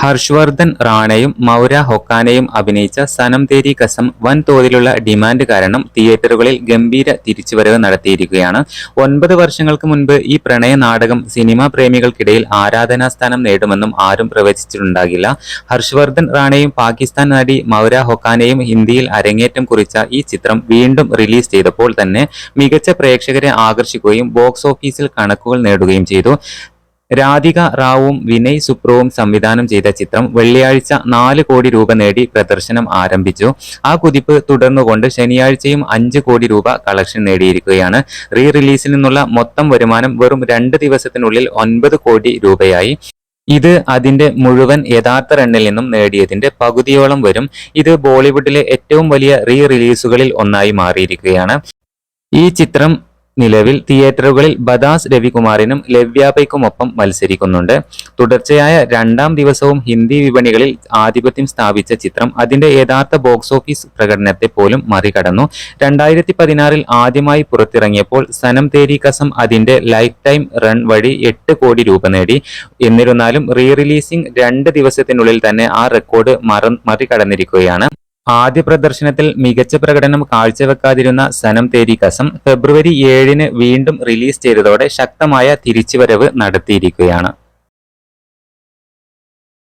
ഹർഷവർദ്ധൻ റാണയും മൗര ഹൊക്കാനയും അഭിനയിച്ച സനം തേരി കസം വൻതോതിലുള്ള ഡിമാൻഡ് കാരണം തിയേറ്ററുകളിൽ ഗംഭീര തിരിച്ചുവരവ് നടത്തിയിരിക്കുകയാണ്. ഒൻപത് വർഷങ്ങൾക്ക് മുൻപ് ഈ പ്രണയ നാടകം സിനിമാ പ്രേമികൾക്കിടയിൽ ആരാധനാസ്ഥാനം നേടുമെന്നും ആരും പ്രവചിച്ചിട്ടുണ്ടാകില്ല. ഹർഷവർദ്ധൻ റാണയും പാകിസ്ഥാൻ നടി മൗര ഹൊക്കാനയും ഹിന്ദിയിൽ അരങ്ങേറ്റം കുറിച്ച ഈ ചിത്രം വീണ്ടും റിലീസ് ചെയ്തപ്പോൾ തന്നെ മികച്ച പ്രേക്ഷകരെ ആകർഷിക്കുകയും ബോക്സ് ഓഫീസിൽ കണക്കുകൾ നേടുകയും ചെയ്തു. രാധിക റാവുവും വിനയ് സുപ്രവും സംവിധാനം ചെയ്ത ചിത്രം വെള്ളിയാഴ്ച നാല് കോടി രൂപ നേടി പ്രദർശനം ആരംഭിച്ചു. ആ കുതിപ്പ് തുടർന്നുകൊണ്ട് ശനിയാഴ്ചയും അഞ്ച് കോടി രൂപ കളക്ഷൻ നേടിയിരിക്കുകയാണ്. റീ റിലീസിൽ നിന്നുള്ള മൊത്തം വരുമാനം വെറും രണ്ട് ദിവസത്തിനുള്ളിൽ ഒൻപത് കോടി രൂപയായി. ഇത് അതിന്റെ മുഴുവൻ യഥാർത്ഥ റണ്ണിൽ നിന്നും നേടിയതിന്റെ പകുതിയോളം വരും. ഇത് ബോളിവുഡിലെ ഏറ്റവും വലിയ റീ റിലീസുകളിൽ ഒന്നായി മാറിയിരിക്കുകയാണ്. ഈ ചിത്രം നിലവിൽ തിയേറ്ററുകളിൽ ബദാസ് രവികുമാറിനും ലവ്യാപയ്ക്കുമൊപ്പം മത്സരിക്കുന്നുണ്ട്. തുടർച്ചയായ രണ്ടാം ദിവസവും ഹിന്ദി വിപണികളിൽ ആധിപത്യം സ്ഥാപിച്ച ചിത്രം അതിന്റെ യഥാർത്ഥ ബോക്സ് ഓഫീസ് പ്രകടനത്തെ പോലും മറികടന്നു. രണ്ടായിരത്തി പതിനാറിൽ ആദ്യമായി പുറത്തിറങ്ങിയപ്പോൾ സനം തേരി കസം അതിന്റെ ലൈഫ് ടൈം റൺ വഴി എട്ട് കോടി രൂപ നേടി. എന്നിരുന്നാലും റീ റിലീസിംഗ് രണ്ട് ദിവസത്തിനുള്ളിൽ തന്നെ ആ റെക്കോർഡ് മറ മറികടന്നിരിക്കുകയാണ്. ആദ്യ പ്രദർശനത്തിൽ മികച്ച പ്രകടനം കാഴ്ചവെക്കാതിരുന്ന സനം തേരി കസം ഫെബ്രുവരി ഏഴിന് വീണ്ടും റിലീസ് ചെയ്തതോടെ ശക്തമായ തിരിച്ചുവരവ് നടത്തിയിരിക്കുകയാണ്.